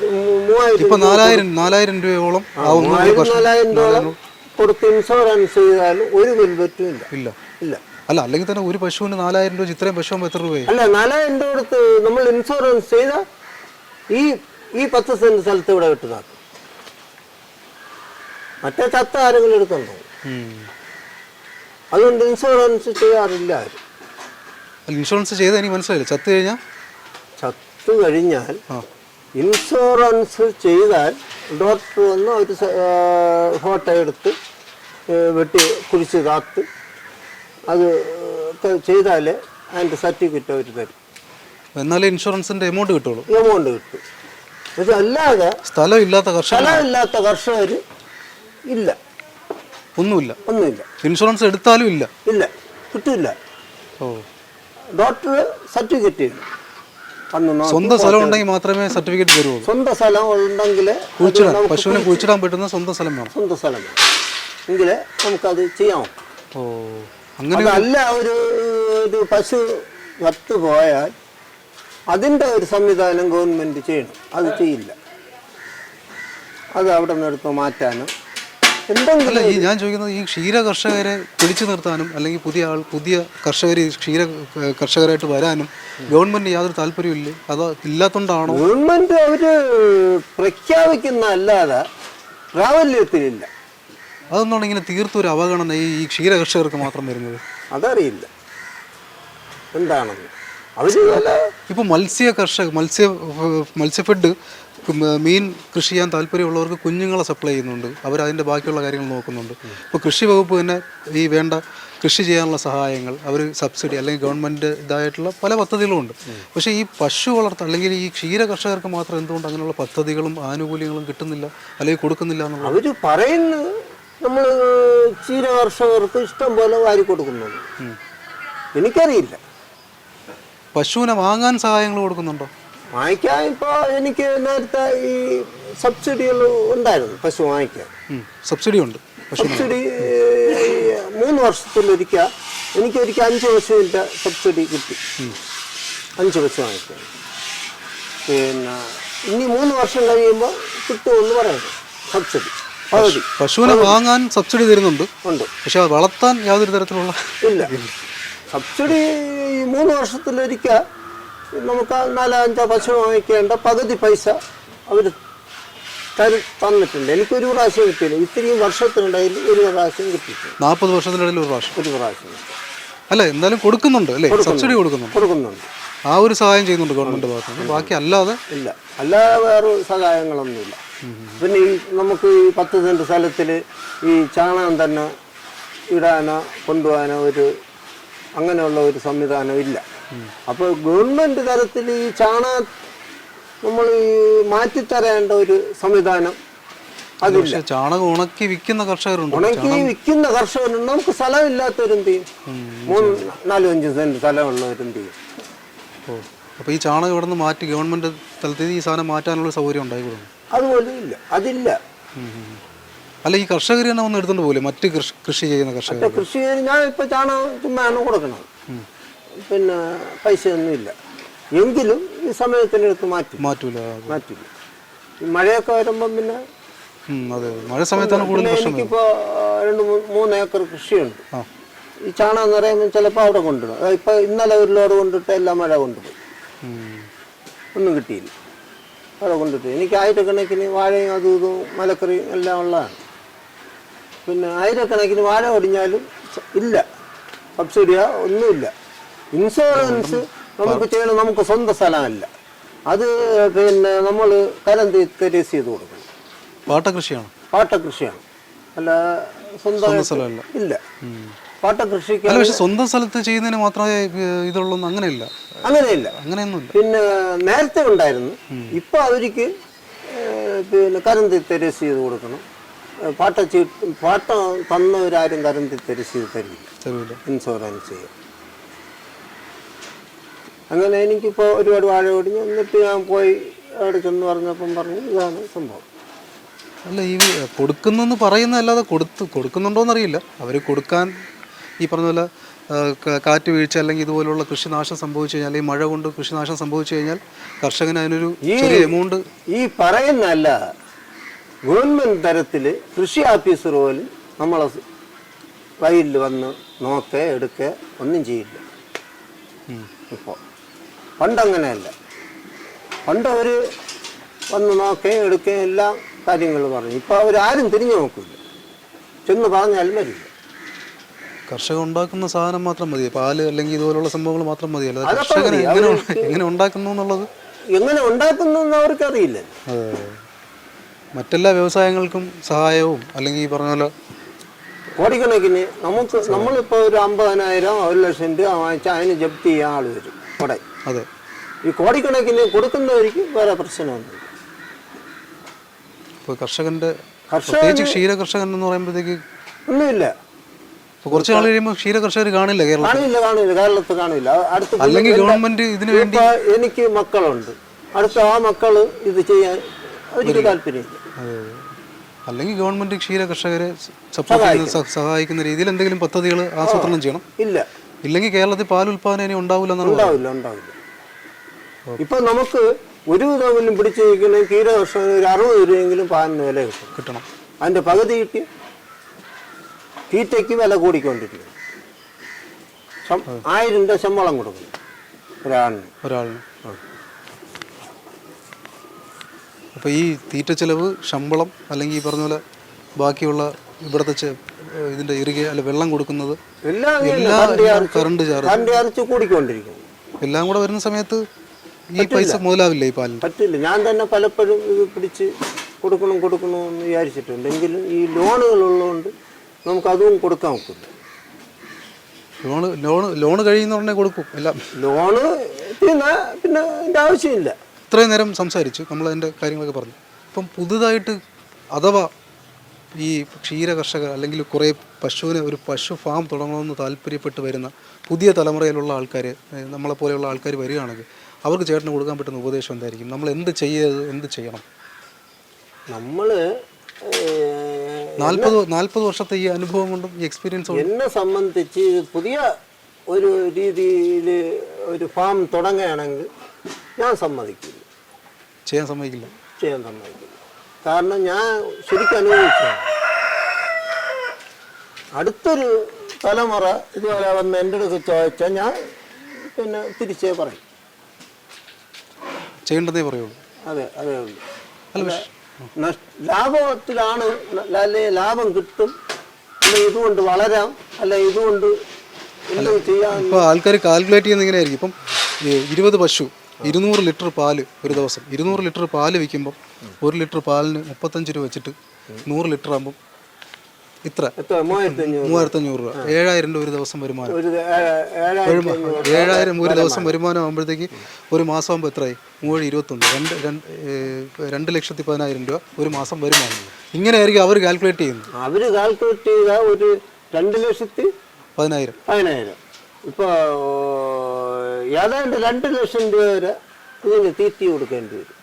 മൂവായിരം ഇപ്പൊ നാലായിരം നാലായിരം രൂപയോളം മൂവായിരം നാലായിരം രൂപ കൊടുത്ത് ഇൻഷുറൻസ് ചെയ്താലും ഒരു ബെൽബറ്റും ഇല്ല. ഇല്ല. ഇല്ല. അല്ല അല്ലെങ്കിൽ തന്നെ ഒരു പശുവിന് നാലായിരം രൂപ ഇത്രയും പശു എത്ര രൂപയായി? അല്ല നാലായിരം രൂപ കൊടുത്ത് നമ്മൾ ഇൻഷുറൻസ് ചെയ്ത ഈ ഈ പത്ത് സെന്റ് സ്ഥലത്ത് ഇവിടെ വിട്ടതാക്കും മറ്റേ ചത്ത ആരെങ്കിലും എടുക്കണ്ടോ? ഉം. അതുകൊണ്ട് ഇൻഷുറൻസ് ചെയ്യാറില്ല ആരും. അല്ല, ഇൻഷുറൻസ് ചെയ്ത് എനിക്ക് മനസ്സിലായില്ല. ചത്ത് കഴിഞ്ഞാൽ ചത്തു കഴിഞ്ഞാൽ ഇൻഷുറൻസ് ചെയ്താൽ ഡോക്ടർ വന്ന് ഒരു ഫോട്ടോ എടുത്ത് വെട്ടി കുഴിച്ച് താത്ത് അത് ചെയ്താലേ അതിന്റെ സർട്ടിഫിക്കറ്റ് അവർ തരും. എന്നാലേ ഇൻഷുറൻസിന്റെ എമൗണ്ട് കിട്ടുള്ളൂ. എമൗണ്ട് കിട്ടും. പക്ഷെ അല്ലാതെ സ്ഥലം ഇല്ലാത്ത കർഷകർ സ്ഥലമില്ലാത്ത കർഷകർ ഇല്ല. ഒന്നുമില്ല. ഒന്നുമില്ല. ഇൻഷുറൻസ് എടുത്താലും ഇല്ല. ഇല്ല. കിട്ടില്ല. ഓ. ഡോക്ടർ സർട്ടിഫിക്കറ്റ് സ്വന്തം സ്ഥലം ഉണ്ടെങ്കിൽ മാത്രമേ സർട്ടിഫിക്കറ്റ് തരുള്ളൂ സ്വന്തം സ്ഥലം ഉണ്ടെങ്കിൽ കുഴിച്ചിടാൻ പശുവിനെ കുഴിച്ചിടാൻ പറ്റുന്ന സ്വന്തം സ്ഥലം വേണം. സ്വന്തം സ്ഥലം. വേണം. എങ്കിലേ നമുക്കത് ചെയ്യാം ഓ അങ്ങനെ അല്ല ഒരു ഒരു പശു ചത്തു പോയാൽ അതിന്റെ ഒരു സംവിധാനം ഗവൺമെന്റ് ചെയ്യണം. അത് ചെയ്യില്ല. അത് അവിടെ നിന്ന് എടുത്ത് മാറ്റാനും അല്ല ഈ ഞാൻ ചോദിക്കുന്നത് ഈ ക്ഷീര കർഷകരെ പിടിച്ചു നിർത്താനും അല്ലെങ്കിൽ പുതിയ ആൾ പുതിയ കർഷകർ ക്ഷീര കർഷകരായിട്ട് വരാനും ഗവൺമെന്റ് യാതൊരു താല്പര്യമില്ലേ അത് ഇല്ലാത്തതുകൊണ്ടാണോ ഗവൺമെന്റ് അവർ പ്രഖ്യാപിക്കുന്ന അല്ലാതെ പ്രാബല്യത്തിലില്ല. അതൊന്നാണ് ഇങ്ങനെ തീർത്തൊരു അവഗണന ഈ ക്ഷീര കർഷകർക്ക് മാത്രം വരുന്നത്? അതറിയില്ല. എന്താണെന്ന്. ഇപ്പൊ മത്സ്യ കർഷക മത്സ്യ മത്സ്യഫെഡ് മീൻ കൃഷി ചെയ്യാൻ താല്പര്യമുള്ളവർക്ക് കുഞ്ഞുങ്ങളെ സപ്ലൈ ചെയ്യുന്നുണ്ട്. അവർ അതിന്റെ ബാക്കിയുള്ള കാര്യങ്ങൾ നോക്കുന്നുണ്ട്. ഇപ്പോൾ കൃഷി വകുപ്പ് തന്നെ ഈ വേണ്ട കൃഷി ചെയ്യാനുള്ള സഹായങ്ങൾ അവർ സബ്സിഡി അല്ലെങ്കിൽ ഗവൺമെന്റ് ഇതായിട്ടുള്ള പല പദ്ധതികളുമുണ്ട് പക്ഷേ ഈ പശു വളർത്ത അല്ലെങ്കിൽ ഈ ക്ഷീര കർഷകർക്ക് മാത്രം എന്തുകൊണ്ട് അങ്ങനെയുള്ള പദ്ധതികളും ആനുകൂല്യങ്ങളും കിട്ടുന്നില്ല അല്ലെങ്കിൽ കൊടുക്കുന്നില്ല എന്നുള്ളത് അവർ പറയുന്നത് നമ്മൾ ക്ഷീര കർഷകർക്ക് ഇഷ്ടം പോലെ വാരി കൊടുക്കുന്നുണ്ട്. എനിക്കറിയില്ല. പശുവിനെ വാങ്ങാൻ സഹായങ്ങൾ കൊടുക്കുന്നുണ്ടോ? വാങ്ങിക്കാൻ ഇപ്പോൾ എനിക്ക് നേരത്തെ ഈ സബ്സിഡികൾ ഉണ്ടായിരുന്നു. പശു വാങ്ങിക്കാൻ. സബ്സിഡി ഉണ്ട്. സബ്സിഡി മൂന്ന് വർഷത്തിൽ മൂന്ന് എനിക്ക് എനിക്കൊരിക്കൽ അഞ്ച് പശുവിന്റെ സബ്സിഡി കിട്ടി. അഞ്ച് പശു വാങ്ങിക്കാൻ. പിന്നെ ഇനി മൂന്ന് വർഷം കഴിയുമ്പോൾ കിട്ടുമെന്ന് പറയുന്നത് സബ്സിഡി പകുതി. പശുവിനെ വാങ്ങാൻ സബ്സിഡി തരുന്നുണ്ട്. ഉണ്ട്. പക്ഷെ വളർത്താൻ യാതൊരു തരത്തിലുള്ള ഇല്ല. സബ്സിഡി മൂന്ന് വർഷത്തിലൊരിക്കൽ നമുക്ക് നാലോ അഞ്ചോ പശു വാങ്ങിക്കേണ്ട പകുതി പൈസ അവർ തരു തന്നിട്ടുണ്ട്. എനിക്കൊരു പ്രാവശ്യം കിട്ടിയില്ല. ഇത്രയും വർഷത്തിനിടയിൽ ഒരു പ്രാവശ്യം കിട്ടിയിട്ടുണ്ട്. നാൽപ്പത് വർഷത്തിനിടയിൽ ഒരു പ്രാവശ്യം. ഒരു പ്രാവശ്യം. അല്ല എന്തായാലും കൊടുക്കുന്നുണ്ട് അല്ലേ? സബ്സിഡി കൊടുക്കുന്നുണ്ട്. കൊടുക്കുന്നുണ്ട്. ആ ഒരു സഹായം ചെയ്യുന്നുണ്ട് ഗവൺമെന്റ് ഭാഗത്ത് ബാക്കി അല്ലാതെ ഇല്ല. അല്ലാതെ വേറെ സഹായങ്ങളൊന്നുമില്ല. പിന്നെ ഈ നമുക്ക് ഈ പത്ത് സെന്റ് സ്ഥലത്തിൽ ഈ ചാണകം തന്നെ ഇടാനോ കൊണ്ടുപോകാനോ ഒരു അങ്ങനെയുള്ള ഒരു സംവിധാനം ഇല്ല. അപ്പോൾ ഗവൺമെന്റ് തലത്തിൽ ഈ ചാണ നമ്മൾ മാറ്റിത്തരേണ്ട ഒരു സംവിധാനം അതില്ല. ചാണകം ഉണക്കി വിൽക്കുന്ന കർഷകരുണ്ട്. ഉണക്കി വിൽക്കുന്ന കർഷകരുണ്ട്. നമുക്ക് സ്ഥലമില്ലാത്തവരും ചെയ്യും? മൂന്ന് നാലും അഞ്ച് സെന്റ് സ്ഥലമുള്ളവരും ഓ അപ്പോൾ ഈ ചാണകം ഇവിടെ നിന്ന് മാറ്റി ഗവൺമെന്റ് തലത്തിൽ ഈ സാധനം മാറ്റാനുള്ള സൗകര്യം ഉണ്ടായി അതുപോലെ ഇല്ല. അതില്ല. അല്ല ഈ കർഷകർ തന്നെ വന്ന് എടുത്തോണ്ട് പോലെ മറ്റ് കൃഷി കൃഷി ചെയ്യുന്ന കർഷകർ. കൃഷി ഞാൻ ഇപ്പൊ ചാണകം ചുമ്മാണ് കൊടുക്കണം പിന്നെ പൈസ ഒന്നുമില്ല എങ്കിലും ഈ സമയത്തിനടുത്ത് മാറ്റി. മാറ്റൂല. മാറ്റില്ല ഈ മഴയൊക്കെ വരുമ്പം പിന്നെ അതെ. മഴ സമയത്താണ് കൂടുതൽ പിന്നെ പ്രശ്നം. എനിക്കിപ്പോ രണ്ട് മൂ- മൂന്ന് ഏക്കർ കൃഷിയുണ്ട്. ആ. ഈ ചാണകം എന്ന് പറയുമ്പോൾ ചിലപ്പോൾ അവിടെ കൊണ്ടിടും അത് ഇപ്പൊ ഇന്നലെ ഒരു ലോഡ് കൊണ്ടിട്ട് എല്ലാം മഴ കൊണ്ടുപോയി. ഉം. ഒന്നും കിട്ടിയില്ല. അവിടെ കൊണ്ടിട്ട്. എനിക്ക് ആയിരക്കണക്കിന് വാഴയും അതും ഇതും മലക്കറിയും എല്ലാം ഉള്ളതാണ്. പിന്നെ ആയിരക്കണക്കിന് വാഴ ഒടിഞ്ഞാലും സ- ഇല്ല. സബ്സിഡിയോ ഒന്നുമില്ല. ഇൻഷുറൻസ് നമുക്ക് ചെയ്യണം നമുക്ക് സ്വന്തം സ്ഥലമല്ല. അത് പിന്നെ നമ്മൾ കരം തിരിച്ച് ചെയ്ത് കൊടുക്കണം. പാട്ടകൃഷിയാണ്? പാട്ടകൃഷിയാണ്. അല്ല സ്വന്തം സ്ഥലമല്ല. ഇല്ല. പാട്ടകൃഷിക്ക് പക്ഷെ സ്വന്തം സ്ഥലത്ത് ചെയ്യുന്നതിന് മാത്രമേ ഇതുള്ളൂ അങ്ങനെയില്ല. അങ്ങനെയില്ല. അങ്ങനെയൊന്നുമില്ല. പിന്നെ നേരത്തെ ഉണ്ടായിരുന്നു. ഇപ്പൊ അവർക്ക് പിന്നെ കരന്തി തെരസ് ചെയ്ത് കൊടുക്കണം. പാട്ട ചീ പാട്ട തന്നവരാരും കരന്തി തെരസ് ചെയ്ത് തരില്ല. തരൂല ഇൻഷുറൻസ് ചെയ്യും അങ്ങനെ എനിക്കിപ്പോൾ ഒരുപാട് വാഴ ഓടിഞ്ഞു എന്നിട്ട് ഞാൻ പോയി അവിടെ ചെന്ന് പറഞ്ഞപ്പം പറഞ്ഞു ഇതാണ് സംഭവം. അല്ല ഈ കൊടുക്കുന്നെന്ന് പറയുന്നതല്ലാതെ കൊടുത്ത് കൊടുക്കുന്നുണ്ടോയെന്ന് അറിയില്ല അവർ കൊടുക്കാൻ ഈ പറഞ്ഞ പോലെ കാറ്റ് വീഴ്ച അല്ലെങ്കിൽ ഇതുപോലുള്ള കൃഷിനാശം സംഭവിച്ചു കഴിഞ്ഞാൽ ഈ മഴ കൊണ്ട് കൃഷിനാശം സംഭവിച്ചു കഴിഞ്ഞാൽ കർഷകന് അതിനൊരു ചെറിയ എമൗണ്ട് ഈ പറയുന്നല്ല ഗവൺമെന്റ് തരത്തിൽ കൃഷി ഓഫീസർ പോലും നമ്മളെ വയലിൽ വന്ന് നോക്കേ എടുക്കേ ഒന്നും ചെയ്യില്ല. ഇപ്പോൾ പണ്ടങ്ങനെയല്ല. പണ്ട് അവർ വന്ന് നോക്കേ എടുക്കേ എല്ലാ കാര്യങ്ങളും പറഞ്ഞു. ഇപ്പോൾ അവരാരും തിരിഞ്ഞു നോക്കില്ല ചെന്ന് പറഞ്ഞാലും വരില്ല. കർഷകർ ഉണ്ടാക്കുന്ന സാധനം മാത്രം മതി. പാൽ അല്ലെങ്കിൽ ഇതുപോലുള്ള സംഭവങ്ങൾ മാത്രം മതി. അല്ലാതെ അതൊക്കെ കർഷകൻ എങ്ങനെ എങ്ങനെ ഉണ്ടാക്കുന്നു എന്നുള്ളത്? എങ്ങനെ ഉണ്ടാക്കുന്നു അവർക്ക് അറിയില്ല മറ്റെല്ലാ വ്യവസായങ്ങൾക്കും സഹായവും അല്ലെങ്കിൽ ഈ പറഞ്ഞ പോലെ കോടിക്കണക്കിന് നമുക്ക് നമ്മളിപ്പോൾ ഒരു അമ്പതിനായിരം ഒരു ലക്ഷം രൂപ വാങ്ങിച്ചാൽ അതിന് ജപ്തി ചെയ്യാൻ ആൾ വരും. ഇവിടെ അതെ. ഈ കോടിക്കണക്കിന് കൊടുക്കുന്നവർക്ക് വേറെ പ്രശ്നമാണ് ഇപ്പോൾ കർഷകന്റെ കർഷകന് പ്രത്യേകിച്ച് ക്ഷീര കർഷകൻ എന്ന് പറയുമ്പോഴത്തേക്ക് ഒന്നുമില്ല. കുറച്ച് നാൾ കഴിയുമ്പോൾ ക്ഷീര കർഷകർ കാണില്ല കേരളത്തിൽ. കാണില്ല കാണില്ല. കേരളത്തിൽ കാണില്ല. അടുത്ത അല്ലെങ്കിൽ ഗവൺമെന്റ് ഇതിനു വേണ്ടി എനിക്ക് മക്കളുണ്ട്. അടുത്ത ആ മക്കൾ ഇത് ചെയ്യാൻ അവർക്ക് താല്പര്യമില്ല. അല്ലെങ്കിൽ ഗവൺമെന്റ് ക്ഷീര കർഷകരെ സപ്പോർട്ട് സഹായിക്കുന്ന രീതിയിൽ എന്തെങ്കിലും പദ്ധതികൾ ആസൂത്രണം ചെയ്യണം. ഇല്ല. ഇല്ലെങ്കിൽ കേരളത്തിൽ പാൽ ഉൽപാദനം ഇനി ഉണ്ടാവില്ല. ഉണ്ടാവില്ല ഉണ്ടാവില്ല. ഇപ്പൊ നമുക്ക് ഒരു വിധമെങ്കിലും പിടിച്ചു നിൽക്കുന്ന കീര വർഷം ഒരു അറുപത് രൂപയെങ്കിലും പാലിന് വില കിട്ടും. കിട്ടണം. അതിന്റെ പകുതി കിട്ടി. തീറ്റയ്ക്ക് വില കൂടിക്കൊണ്ടിരിക്കും ആയിരം രൂപ ശമ്പളം കൊടുക്കും ഒരാളിന്. ഒരാളിന്. അപ്പോൾ ഈ തീറ്റ ചെലവ് ശമ്പളം അല്ലെങ്കിൽ ഈ പറഞ്ഞ പോലെ ബാക്കിയുള്ള ഇവിടുത്തെ ഇതിന്റെ ഇറുകെ അല്ല വെള്ളം കൊടുക്കുന്നത് എല്ലാം കറണ്ട് ചാർജ്. കൂടിക്കൊണ്ടിരിക്കുന്നു. എല്ലാം കൂടെ വരുന്ന സമയത്ത് ഈ പൈസ മുതലാവില്ല ഈ പാലിന്? പറ്റില്ല. ഞാൻ തന്നെ പലപ്പോഴും ഇത് പിടിച്ച് കൊടുക്കണം കൊടുക്കണം എന്ന് വിചാരിച്ചിട്ടുണ്ട്. എങ്കിലും ഈ ലോണുകൾ ഉള്ളതുകൊണ്ട് നമുക്ക് അതും കൊടുക്കാൻ ഒക്കില്ല. ലോണ് ലോണ് ലോണ് കഴിയുന്ന ഉടനെ കൊടുക്കും. എല്ലാം. ലോണ് പിന്നെ പിന്നെ അതിന്റെ ആവശ്യമില്ല. ഇത്രയും നേരം സംസാരിച്ചു. നമ്മൾ അതിന്റെ കാര്യങ്ങളൊക്കെ പറഞ്ഞു. ഇപ്പം പുതുതായിട്ട് അഥവാ ഈ ക്ഷീര കർഷകർ അല്ലെങ്കിൽ കുറേ പശുവിനെ ഒരു പശു ഫാം തുടങ്ങണമെന്ന് താല്പര്യപ്പെട്ട് വരുന്ന പുതിയ തലമുറയിലുള്ള ആൾക്കാർ നമ്മളെപ്പോലെയുള്ള ആൾക്കാർ വരികയാണെങ്കിൽ അവർക്ക് ചേട്ടന് കൊടുക്കാൻ പറ്റുന്ന ഉപദേശം എന്തായിരിക്കും? നമ്മൾ എന്ത് ചെയ്യരുത് എന്ത് ചെയ്യണം? നമ്മൾ നാൽപ്പത് നാൽപ്പത് വർഷത്തെ ഈ അനുഭവം കൊണ്ടും ഈ എക്സ്പീരിയൻസ് എന്നെ സംബന്ധിച്ച് പുതിയ ഒരു രീതിയിൽ ഒരു ഫാം തുടങ്ങുകയാണെങ്കിൽ ഞാൻ സമ്മതിക്കില്ല. ചെയ്യാൻ സമ്മതിക്കില്ല. ചെയ്യാൻ സമ്മതിക്കില്ല. കാരണം ഞാൻ ശരിക്കും അനുഭവിച്ചു. അടുത്തൊരു തലമുറ ഇതുപോലെ വന്ന് എന്റെ അടുത്ത് ചോദിച്ചാൽ ഞാൻ പിന്നെ തിരിച്ചേ പറയും. ചെയ്യേണ്ടതേ പറയുള്ളൂ. അതെ അതേ ഉള്ളൂ ലാഭത്തിലാണ് അല്ലെ ലാഭം കിട്ടും. അല്ലെ ഇതുകൊണ്ട് വളരാം. അല്ലെ ഇതുകൊണ്ട് എന്ത് ആൾക്കാർ കാൽക്കുലേറ്റ് ചെയ്യുന്ന ഇങ്ങനെയായിരിക്കും. ഇപ്പം ഇരുപത് പശു. ഇരുന്നൂറ് ലിറ്റർ പാൽ ഒരു ദിവസം. ഇരുന്നൂറ് ലിറ്റർ പാൽ വിൽക്കുമ്പം ഒരു ലിറ്റർ പാലിന് മുപ്പത്തഞ്ച് രൂപ വെച്ചിട്ട് നൂറ് ലിറ്റർ ആകുമ്പം ഇത്ര. എത്ര? മൂവായിരത്തി അഞ്ഞൂറ് മൂവായിരത്തഞ്ഞൂറ് രൂപ. ഏഴായിരം രൂപ ഒരു ദിവസം വരുമാനം. ഏഴായിരം ഒരു ദിവസം വരുമാനം ആകുമ്പോഴത്തേക്ക് ഒരു മാസം ആകുമ്പോൾ എത്രയായി? മൂവായിരം ഇരുപത്തൊന്ന്. രണ്ട് രണ്ട് രണ്ട് ലക്ഷത്തി പതിനായിരം രൂപ ഒരു മാസം വരുമാനം. ഇങ്ങനെയായിരിക്കും അവർ കാൽക്കുലേറ്റ് ചെയ്യുന്നത്. അവർ കാൽക്കുലേറ്റ് ചെയ്ത ഒരു രണ്ട് ലക്ഷത്തി പതിനായിരം. പതിനായിരം. ഇപ്പൊ ഏതാണ്ട് രണ്ട് ലക്ഷം രൂപ വരെ ഇതിന് തീറ്റി കൊടുക്കേണ്ടി വരും.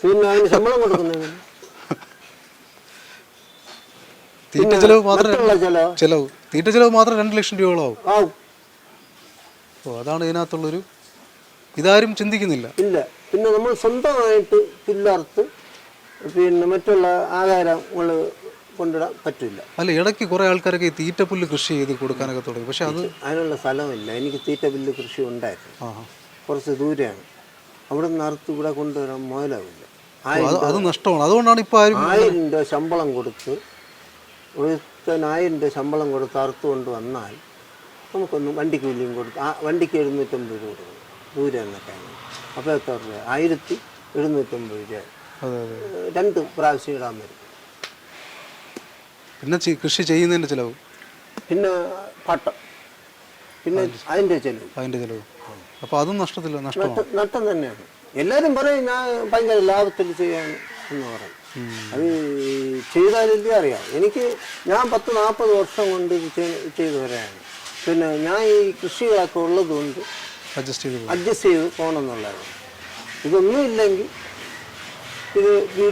പിന്നെ അതിന് ശമ്പളം കൊടുക്കുന്നതിന് തീറ്റ ചെലവ് മാത്രം ചെലവ്? തീറ്റ ചെലവ് മാത്രം രണ്ട് ലക്ഷം രൂപയോളാവും അപ്പോൾ അതാണ് ഇതിനകത്തുള്ളൊരു ഇതാരും ചിന്തിക്കുന്നില്ല. ഇല്ല. പിന്നെ നമ്മൾ സ്വന്തമായിട്ട് പുല്ലറുത്ത് പിന്നെ മറ്റുള്ള ആഹാരങ്ങൾ കൊണ്ടിടാൻ പറ്റില്ല. അല്ല ഇടയ്ക്ക് കുറേ ആൾക്കാരൊക്കെ ഈ തീറ്റപ്പുല്ല് കൃഷി ചെയ്ത് കൊടുക്കാനൊക്കെ തുടങ്ങി. പക്ഷെ അത് അതിനുള്ള സ്ഥലമില്ല. എനിക്ക് തീറ്റ പുല്ല് കൃഷി ഉണ്ടായിരുന്നു. കുറച്ച് ദൂരെയാണ്. അവിടെ നിന്ന് അറുത്ത് ഇവിടെ കൊണ്ടുവരാൻ മുതലാവില്ല. അത് നഷ്ടമാണ്. അതുകൊണ്ടാണ് ഇപ്പോൾ ആരും ആയിരം രൂപ ശമ്പളം കൊടുത്ത് ഒരുത്തൻ ആയിരം രൂപ ശമ്പളം കൊടുത്ത് അറുത്ത് കൊണ്ട് വന്നാൽ നമുക്കൊന്ന് വണ്ടിക്ക് കൂലിയും കൊടുത്ത് ആ വണ്ടിക്ക് എഴുന്നൂറ്റമ്പത് രൂപ കൊടുക്കണം. ദൂരെ എന്നൊക്കെയാണ് അപ്പോൾ എത്ര രൂപ? ആയിരത്തി എഴുന്നൂറ്റമ്പത് രൂപ. രണ്ട് പ്രാവശ്യം ഇടാൻ വരും. പിന്നെ കൃഷി ചെയ്യുന്നതിന്റെ ചിലവ്? പിന്നെ പട്ടം. പിന്നെ അതിന്റെ ചെലവ്. അതിന്റെ ചിലവ്. അപ്പോൾ അതും നഷ്ടത്തില്ല നഷ്ടം നട്ടം തന്നെയാണ്. എല്ലാവരും പറയും ഞാൻ ഭയങ്കര ലാഭത്തിൽ ചെയ്യാൻ എന്ന് പറയും. അത് ചെയ്താലല്ലേ അറിയാം? എനിക്ക് ഞാൻ പത്ത് നാൽപ്പത് വർഷം കൊണ്ട് ചെയ്തു വരാണ് പിന്നെ ഞാൻ ഈ കൃഷികളൊക്കെ ഉള്ളത് കൊണ്ട് അഡ്ജസ്റ്റ് ചെയ്ത് അഡ്ജസ്റ്റ് ചെയ്ത് പോകണമെന്നുള്ളതാണ് ഇതൊന്നും ഇല്ലെങ്കിൽ ഇത് വീട്